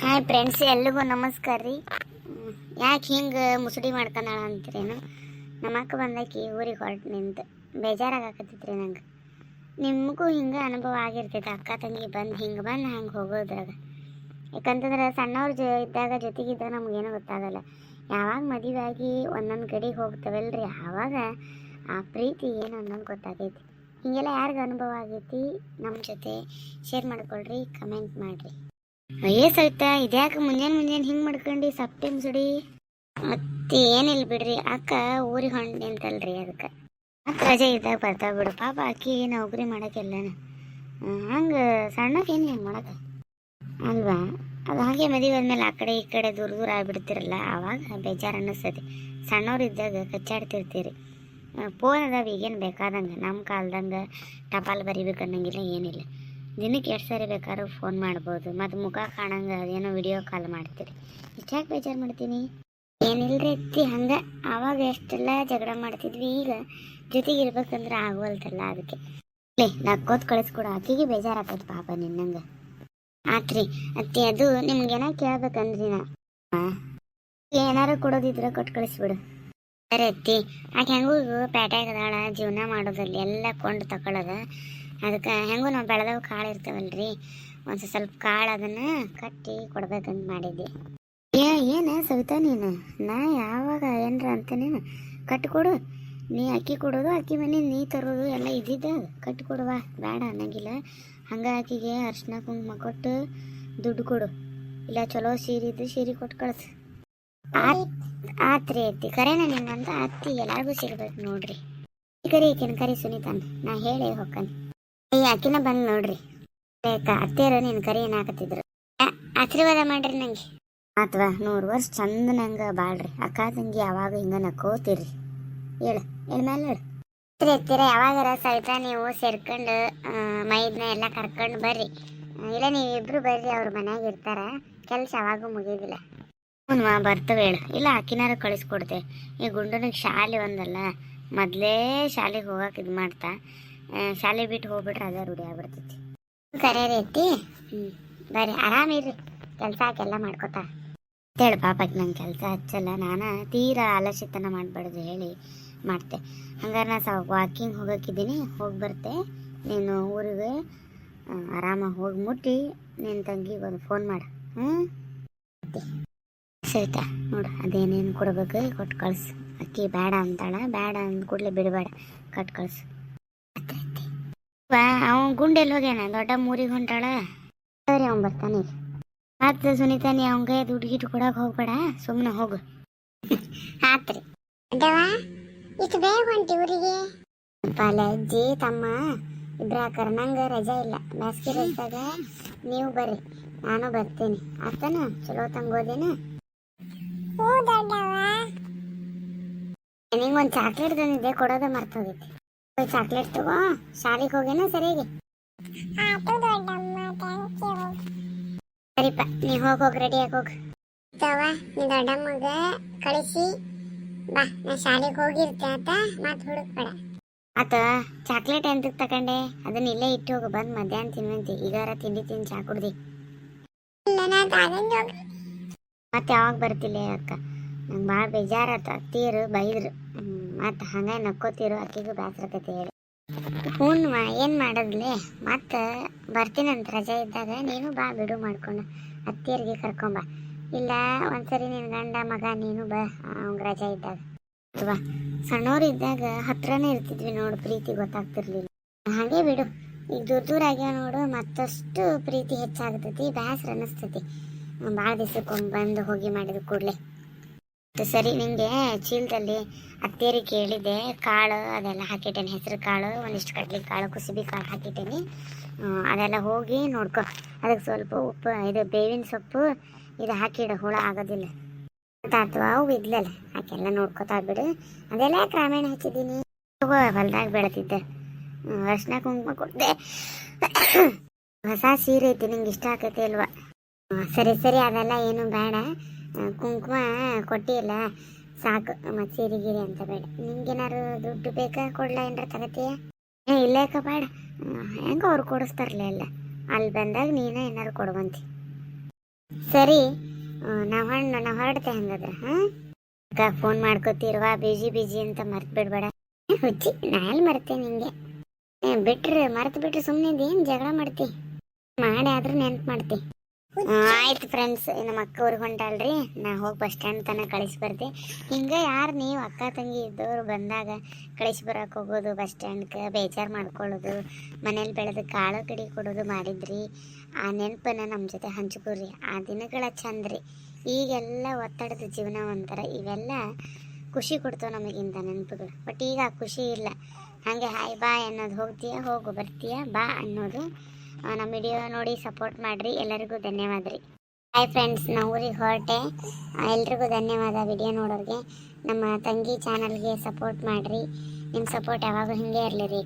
Hi friends ಎಲ್ರಿಗೂ ನಮಸ್ಕಾರ ರೀ. ಯಾಕೆ ಹಿಂಗೆ ಮುಸುಡಿ ಮಾಡ್ಕೊಂಡಾಳ ಅಂತೀರೇನು? ನಮ್ಮಕ್ಕ ಬಂದಾಕಿ ಊರಿಗೆ ಹೊರಟು ನಿಂತು. ಬೇಜಾರಾಗಕತ್ತೈತ್ರಿ ನಂಗೆ. ನಿಮಗೂ ಹಿಂಗೆ ಅನುಭವ ಆಗಿರ್ತೈತೆ, ಅಕ್ಕ ತಂಗಿ ಬಂದು ಹಿಂಗೆ ಬಂದು ಹಂಗೆ ಹೋಗೋದ್ರಾಗ. ಯಾಕಂತಂದ್ರೆ ಸಣ್ಣವ್ರ ಜೊ, ಇದ್ದಾಗ ಜೊತೆಗಿದ್ದಾಗ ನಮಗೇನು ಗೊತ್ತಾಗಲ್ಲ. ಯಾವಾಗ ಮದುವೆ ಆಗಿ ಒಂದೊಂದು ಕಡೆಗೆ ಹೋಗ್ತವಲ್ರಿ, ಆವಾಗ ಆ ಪ್ರೀತಿ ಏನು ಅನ್ನೋದು ಗೊತ್ತಾಗೈತಿ. ಹೀಗೆಲ್ಲ ಯಾರಿಗೆ ಅನುಭವ ಆಗೈತಿ ನಮ್ಮ ಜೊತೆ ಶೇರ್ ಮಾಡ್ಕೊಳ್ರಿ, ಕಮೆಂಟ್ ಮಾಡಿರಿ. ಅಯ್ಯೋ ಸವಿತಾ ಇದ್ಯಾಕೆ ಮುಂಜಾನೆ ಮುಂಜಾನೆ ಹಿಂಗೆ ಮಾಡ್ಕೊಂಡು ಸಪ್ಪೆ ಮುಸುಡಿ ಮತ್ತೆ ಏನಿಲ್ಲ ಬಿಡ್ರಿ, ಅಕ್ಕ ಊರಿಗೆ ಹೊಂಡಿ ನಿಂತಲ್ರಿ ಅದಕ್ಕೆ. ಅಕ್ಕ ರಜೆ ಇದ್ದಾಗ ಬರ್ತಾವ ಬಿಡು. ಪಾಪ ಅಕ್ಕಿ ನೌಕರಿ ಮಾಡಕ್ಕೆಲ್ಲನ ಹಂಗೆ ಏನು ಹೆಂಗೆ ಮಾಡಕ್ಕೆ ಅಲ್ವಾ? ಅದು ಹಾಗೆ ಮದುವೆ ಆದ್ಮೇಲೆ ಆ ಕಡೆ ಈ ಕಡೆ ದೂರ ದೂರ ಆಗ್ಬಿಡ್ತಿರಲ್ಲ ಆವಾಗ ಬೇಜಾರು ಅನ್ನಿಸ್ತೈತಿ ಸಣ್ಣವ್ರು ಇದ್ದಾಗ ಕಚ್ಚಾಡ್ತಿರ್ತೀರಿ. ಫೋನ್ ಅದಾವ, ಈಗೇನು ಬೇಕಾದಂಗೆ. ನಮ್ಮ ಕಾಲ್ದಂಗೆ ಟಪಾಲ್ ಬರಿಬೇಕು ಅನ್ನಂಗಿಲ್ಲ, ಏನಿಲ್ಲ. ದಿನಕ್ಕೆ ಎಷ್ಟು ಸಾರಿ ಬೇಕಾದ್ರೂ ಫೋನ್ ಮಾಡ್ಬೋದು. ಮತ್ತು ಮುಖ ಕಾಣಂಗೆ ಅದೇನೋ ವಿಡಿಯೋ ಕಾಲ್ ಮಾಡ್ತೀರಿ. ಇಷ್ಟ್ಯಾಕೆ ಬೇಜಾರು ಮಾಡ್ತೀನಿ? ಏನಿಲ್ಲರಿ ಅತ್ತಿ, ಹಂಗೆ ಆವಾಗ ಎಷ್ಟೆಲ್ಲ ಜಗಳ ಮಾಡ್ತಿದ್ವಿ. ಈಗ ಜೊತೆಗೆ ಇರ್ಬೇಕಂದ್ರೆ ಆಗೋಲ್ತಲ್ಲ ಅದಕ್ಕೆ ಲೇ ನಕ್ಕೋತ್ ಕಳಿಸ್ಕೊಡು. ಆಕೆಗೆ ಬೇಜಾರಾಕೈತೆ ಪಾಪ ನಿನ್ನಂಗೆ. ಆತ್ರಿ, ಅತ್ತಿ, ಅದು ನಿಮ್ಗೇನ ಕೇಳ್ಬೇಕಂದ್ರಿ ನಾ. ಏನಾರು ಕೊಡೋದಿದ್ರೆ ಕೊಟ್ಟು ಕಳಿಸ್ಬಿಡು. ಸರಿ ಅತ್ತಿ, ಆಕೆ ಹೆಂಗೂ ಪೇಟೆಗೆ ಅದಾಳ, ಜೀವನ ಮಾಡೋದಲ್ಲಿ ಎಲ್ಲ ಕೊಂಡು ತಗೊಳ್ಳೋದ ಅದಕ್ಕೆ ಹೆಂಗೂ ನಾವು ಬೆಳೆದವು ಕಾಳು ಇರ್ತಾವಲ್ರಿ. ಒಂದು ಸ್ವಲ್ಪ ಕಾಳು ಅದನ್ನು ಕಟ್ಟಿ ಕೊಡ್ಬೇಕಂತ ಮಾಡಿದ್ದೆ ಏ, ಏನು ಸವಿತಾ ನೀನು? ನಾ ಯಾವಾಗ ಏನ್ರ ಅಂತನೇನು ಕಟ್ಟಿ ಕೊಡು ನೀ ಅಕ್ಕಿ ಕೊಡೋದು, ಅಕ್ಕಿ ಮನೆ ನೀ ತರೋದು ಎಲ್ಲ ಇದ್ದಿದ್ದ. ಕಟ್ಟಿ ಕೊಡುವ ಬೇಡ ಅನ್ನಂಗಿಲ್ಲ. ಹಂಗೆ ಆಕಿಗೆ ಅರ್ಶಿನ ಕುಂಕುಮ ಕೊಟ್ಟು ದುಡ್ಡು ಕೊಡು. ಇಲ್ಲ ಚಲೋ ಸೀರೆ ಇದ್ದು ಸೀರೆ ಕೊಟ್ಟು ಕಳಿಸು. ಆತ್, ಆತ್ರಿ ಅತ್ತಿ. ಕರೆನ ನಿಮ್ಮಂತ ಅತ್ತಿ ಎಲ್ಲಾರ್ಗೂ ಸಿಗ್ಬೇಕು ನೋಡ್ರಿ. ಕರಿ ಈಕಿನ ಕರಿ ಸುನೀತಾನ. ನಾ ಹೇಳಿ ಹೊಕ್ಕನ್ ಈ ಅಕ್ಕಿನ ಬಂದ್ ನೋಡ್ರಿ. ಅತ್ತೆಯರು ನಿನ್ ಕರಿ ಏನಾಕತ್ತಿದ್ರು ಆ, ಆಶೀರ್ವಾದ ಮಾಡ್ರಿ ನಂಗೆ. ಅಥವಾ ನೂರು ವರ್ಷ ಚಂದ ನಂಗ ಬಾಳ್ರಿ. ಅಕ್ಕ ತಂಗಿ ಯಾವಾಗ ಹಿಂಗ ನಕೋತಿರ್ರಿ ಹೇಳು ಹೇಳ ಮೇಲೆ ಹೇಳು. ಹತ್ತಿರ ಹತ್ತಿರ ಯಾವಾಗಾರ ಸಹಿತ ನೀವು ಸೇರ್ಕೊಂಡು ಮೈದ್ನ ಎಲ್ಲ ಕರ್ಕೊಂಡು ಬರ್ರಿ. ಇಲ್ಲ ನೀವಿಬ್ರು ಬರ್ರಿ ಅವ್ರ ಮನ್ಯಾಗ ಇರ್ತಾರ. ಕೆಲಸ ಯಾವಾಗ ಮುಗಿಯೋದಿಲ್ಲ ಹ್ಞೂ ಬರ್ತವೆ ಹೇಳು. ಇಲ್ಲ ಅಕ್ಕಿನಾರ ಕಳಿಸ್ಕೊಡ್ತೆ. ಈ ಗುಂಡನಿಗೆ ಶಾಲೆ ಒಂದಲ್ಲ ಮೊದಲೇ ಶಾಲೆಗೆ ಹೋಗಕ್ಕೆ ಇದು ಮಾಡ್ತಾ. ಶಾಲೆ ಬಿಟ್ಟು ಹೋಗ್ಬಿಟ್ರೆ ಅದ ರೂಢಿ ಆಗ್ಬಿಡ್ತೈತಿ. ಕರೆ ರೀತಿ ಹ್ಞೂ ಆರಾಮಿರ್ರಿ ಕೆಲಸ ಹಾಕೆಲ್ಲ ಮಾಡ್ಕೊತಾ. ಹೇಳಿ ಪಾಪಕ್ಕೆ ನಂಗೆ ಕೆಲಸ ಹಚ್ಚಲ್ಲ. ನಾನು ತೀರಾ ಆಲಸ್ಯತನ ಮಾಡಬಾರ್ದು ಹೇಳಿ ಮಾಡ್ತೆ. ಹಂಗಾರೆ ನಾನು ಸ್ವಲ್ಪ ವಾಕಿಂಗ್ ಹೋಗೋಕ್ಕಿದ್ದೀನಿ ಹೋಗಿ ಬರ್ತೆ. ನೀನು ಊರಿಗೆ ಆರಾಮಾಗಿ ಹೋಗಿ ಮುಟ್ಟಿ. ನಿನ್ನ ತಂಗಿಗೆ ಒಂದು ಫೋನ್ ಮಾಡು. ಹ್ಞೂ ಸರಿತಾ ನೋಡು, ಅದೇನೇನು ಕೊಡ್ಬೇಕು ಕೊಟ್ಟು ಕಳ್ಸು. ಅಕ್ಕಿ ಬೇಡ ಅಂತಾಳ. ಬೇಡ ಅಂದ ಕೂಡಲೇ ಬಿಡಬೇಡ. ಕೊಟ್ಟು ಕಳ್ಸು. ಅವನು ಗುಂಡೆಲ್ಲಿ ಹೋಗ್ಯಾನ ದೊಡ್ಡ ಮೂರಿಗೆ ಹೊಂಟಾಳ. ಸರಿ ಅವ್ನು ಬರ್ತಾನೆ ಆತ ಸುನೀತಾ ನೀ ಅವಂಗೆ ದುಡ್ಡು ಗಿಟ್ಟು ಕೊಡಕ್ಕೆ ಹೋಗ್ಬೇಡ ಸುಮ್ಮನೆ ಹೋಗು. ಆತ್ರಿ. ಇಷ್ಟು ಬೇಗ ಹೊಂಟಿ ಊರಿಗೆ? ಪಾಲ ಅಜ್ಜಿ ತಮ್ಮ ಇಬ್ರ ಕರ್ನಂಗ ನಂಗೆ ರಜಾ ಇಲ್ಲ. ಬೇಸಿಗೆ ರಜಾಗ ನೀವು ಬರ್ರಿ ನಾನು ಬರ್ತೀನಿ. ಆತನ? ಚಲೋ ತಂಗೋದೇನ ನಿಂಗೊಂದು ಚಾಕ್ಲೇಟ್ ತಂದಿದ್ದೆ ಕೊಡೋದ ಮರ್ತೋಗೈತಿ ಚಾಕ್ಲೇಟ್ ತಗೋ ಶಾಲೆಗೆ ಹೋಗೇನ ಸರಿಯಾಗಿ. ಸರಿಪ ನೀ ಹೋಗಿ ಹೋಗಿ ರೆಡಿ ಆಗಿ ಹೋಗು. ತವ ನೀ ದೊಡ್ಡಮ್ಮಗ ಕಳಿಸಿ. ಬಾ ನಾ ಶಾಲೆಗೆ ಹೋಗಿರ್ತೆ ಅಂತ ಮತ್ತೆ ಹುಡುಕ್ಬೇಡ. ಆತ ಚಾಕ್ಲೇಟ್ ಎಂತಕ್ಕೆ ತಕೊಂಡೆ? ಅದನ್ನ ಇಲ್ಲೇ ಇಟ್ಟು ಹೋಗು ಬಂದ್ ಮಧ್ಯಾಹ್ನ ತಿನ್ವಂತಿ. ಈಗಾರ ತಿಂಡಿ ತಿಂದು ಚಾ ಕುಡ್ದಿ. ಮತ್ತೆ ಯಾವಾಗ ಬರ್ತಿಲ್ಲ ಅಕ್ಕ? ನಂಗೆ ಭಾಳ ಬೇಜಾರಾತ ತೀರು ಬೈದ್ರು. ಮತ್ತೆ ಹಂಗ ನಕ್ಕೋತಿರೋ ಅಕ್ಕಿಗೂ ಬೇಸರಕತೆ ಹೇಳಿ. ಹ್ಞೂ ಏನು ಮಾಡೋದ್ಲೆ? ಮತ್ತೆ ಬರ್ತೀನಂತ ರಜೆ ಇದ್ದಾಗ ನೀನು ಬಾ ಬಿಡು ಮಾಡ್ಕೊಂಡು. ಅತ್ತಿಯರಿಗೆ ಕರ್ಕೊಂಬ ಇಲ್ಲ, ಒಂದ್ಸರಿ ನಿನ್ ಗಂಡ, ಮಗ, ನೀನು ಬಾ ಅವ್ಗೆ ರಜೆ ಇದ್ದಾಗ. ಅಥವಾ ಇದ್ದಾಗ ಹತ್ರನೇ ಇರ್ತಿದ್ವಿ ನೋಡು, ಪ್ರೀತಿ ಗೊತ್ತಾಗ್ತಿರ್ಲಿಲ್ಲ. ಹಾಗೆ ಬಿಡು. ಈಗ ದೂರ ದೂರ ಆಗ್ಯಾವ ನೋಡು, ಮತ್ತಷ್ಟು ಪ್ರೀತಿ ಹೆಚ್ಚಾಗ್ತೈತಿ, ಬ್ಯಾಸ್ರ ಅನ್ನಿಸ್ತೈತಿ. ಭಾಳ ದಿವ್ಸಕ್ಕೊಮ್ಮೆ ಬಂದು ಹೋಗಿ ಮಾಡಿದ ಕೂಡಲೇ. ಸರಿ ನಿಂಗೆ ಚೀಲದಲ್ಲಿ ಅತ್ತೇರಿ ಕೇಳಿದೆ, ಕಾಳು ಅದೆಲ್ಲ ಹಾಕಿಟ್ಟೇನೆ, ಹೆಸರು ಕಾಳು, ಒಂದಿಷ್ಟು ಕಡ್ಲಿ ಕಾಳು, ಕುಸುಬಿ ಕಾಳು ಹಾಕಿಟ್ಟೇನೆ. ಅದೆಲ್ಲ ಹೋಗಿ ನೋಡ್ಕೊ. ಅದಕ್ಕೆ ಸ್ವಲ್ಪ ಉಪ್ಪು, ಇದು ಬೇವಿನ ಸೊಪ್ಪು, ಇದು ಹಾಕಿಡು ಹುಳ ಆಗೋದಿಲ್ಲ. ಅಥವಾ ಅವು ಇದ್ಲಲ್ಲ, ಆಕೆಲ್ಲ ನೋಡ್ಕೊತಾ ಬಿಡು. ಅದೆಲ್ಲ ಕ್ರಮೇಣ ಹಚ್ಚಿದ್ದೀನಿ? ಹೊಲದಾಗ ಹೊಲ್ದಾಗ ಅರ್ಶನ ಕುಂಕುಮ ಕೊಡ್ದೆ. ಹೊಸ ಸೀರೆ ಐತಿ, ನಿಂಗೆ ಇಷ್ಟ ಆಕೈತಿ ಅಲ್ವಾ ಸರಿ ಸರಿ, ಅದೆಲ್ಲ ಏನು ಬೇಡ. ಕುಂಕುಮ ಕೊಟ್ಟಿಲ್ಲ ಸಾಕು, ಮತ್ತು ಸೀರೆ ಗೀರೆ ಅಂತ ಬೇಡ. ನಿಂಗೇನಾರು ದುಡ್ಡು ಬೇಕಾ ಕೊಡ್ಲಾ ಏನಾರ ತಗತೀಯ? ಏ ಇಲ್ಲೇಕ ಬೇಡ. ಹೆಂಗ ಅವ್ರು ಕೊಡಿಸ್ತಾರಲ್ಲ ಎಲ್ಲ? ಅಲ್ಲಿ ಬಂದಾಗ ನೀನೇ ಏನಾರು ಕೊಡುವಂತಿ. ಸರಿ ನಾ ಹಣ್ಣು ನಾ ಹೊರಡ್ತೆ ಹಂಗಾದ್ರೆ ಫೋನ್ ಮಾಡ್ಕೋತಿರುವ ಬಿಜಿ ಬಿಜಿ ಅಂತ ಮರ್ತು ಬಿಡ್ಬೇಡ. ಹುಚ್ಚಿ, ನಾ ಎಲ್ಲಿ ನಿಂಗೆ ಬಿಟ್ರೆ, ಮರ್ತು ಬಿಟ್ರೆ ಸುಮ್ಮನೆ ಏನು ಜಗಳ ಮಾಡ್ತಿ? ಮಾಡಿ ಆದ್ರೂ ನೆನ್ಪು ಮಾಡ್ತಿ. ಆಯ್ತು ಫ್ರೆಂಡ್ಸ್ ನಮ್ಮ ಅಕ್ಕ ಊರಿಗೆ ಹೊಂಟಾಳ್ರಿ. ನಾ ಹೋಗಿ ಬಸ್ ಸ್ಟ್ಯಾಂಡ್ ತನಕ ಕಳಿಸಿ ಬರ್ತೆ. ಹಿಂಗೆ ಯಾರು ನೀವು ಅಕ್ಕ ತಂಗಿ ಇದ್ದವ್ರು ಬಂದಾಗ ಕಳಿಸಿ ಬರೋಕೆ ಹೋಗೋದು ಬಸ್ ಸ್ಟ್ಯಾಂಡ್ಗೆ ಬೇಜಾರು ಮಾಡ್ಕೊಳ್ಳೋದು, ಮನೇಲಿ ಬೆಳೆದು ಕಾಳು ಕಡಿ ಕೊಡೋದು ಮಾಡಿದ್ರಿ. ಆ ನೆನಪನ್ನು ನಮ್ಮ ಜೊತೆ ಹಂಚ್ಕೋರಿ ಆ ದಿನಗಳ ಚಂದ ರೀ ಈಗೆಲ್ಲ ಒತ್ತಡದ ಜೀವನ ಒಂಥರ, ಇವೆಲ್ಲ ಖುಷಿ ಕೊಡ್ತಾವೆ ನಮಗಿಂತ ನೆನಪುಗಳು. ಬಟ್ ಈಗ ಖುಷಿ ಇಲ್ಲ. ಹಾಗೆ, ಹಾಯ್ ಬಾಯ್ ಅನ್ನೋದು ಹೋಗ್ತೀಯಾ, ಹೋಗು, ಬರ್ತೀಯಾ, ಬಾ ಅನ್ನೋದು ನಮ್ಮ ವಿಡಿಯೋ ನೋಡಿ ಸಪೋರ್ಟ್ ಮಾಡಿರಿ. ಎಲ್ಲರಿಗೂ ಧನ್ಯವಾದ ರೀ ಹಾಯ್ ಫ್ರೆಂಡ್ಸ್ ನಾವು ಊರಿಗೆ ಹೊರಟೆ. ಎಲ್ರಿಗೂ ಧನ್ಯವಾದ ವಿಡಿಯೋ ನೋಡೋರಿಗೆ. ನಮ್ಮ ತಂಗಿ ಚಾನಲ್ಗೆ ಸಪೋರ್ಟ್ ಮಾಡಿರಿ. ನಿಮ್ಮ ಸಪೋರ್ಟ್ ಯಾವಾಗೂ ಹಿಂಗೆ ಇರಲಿ ರೀ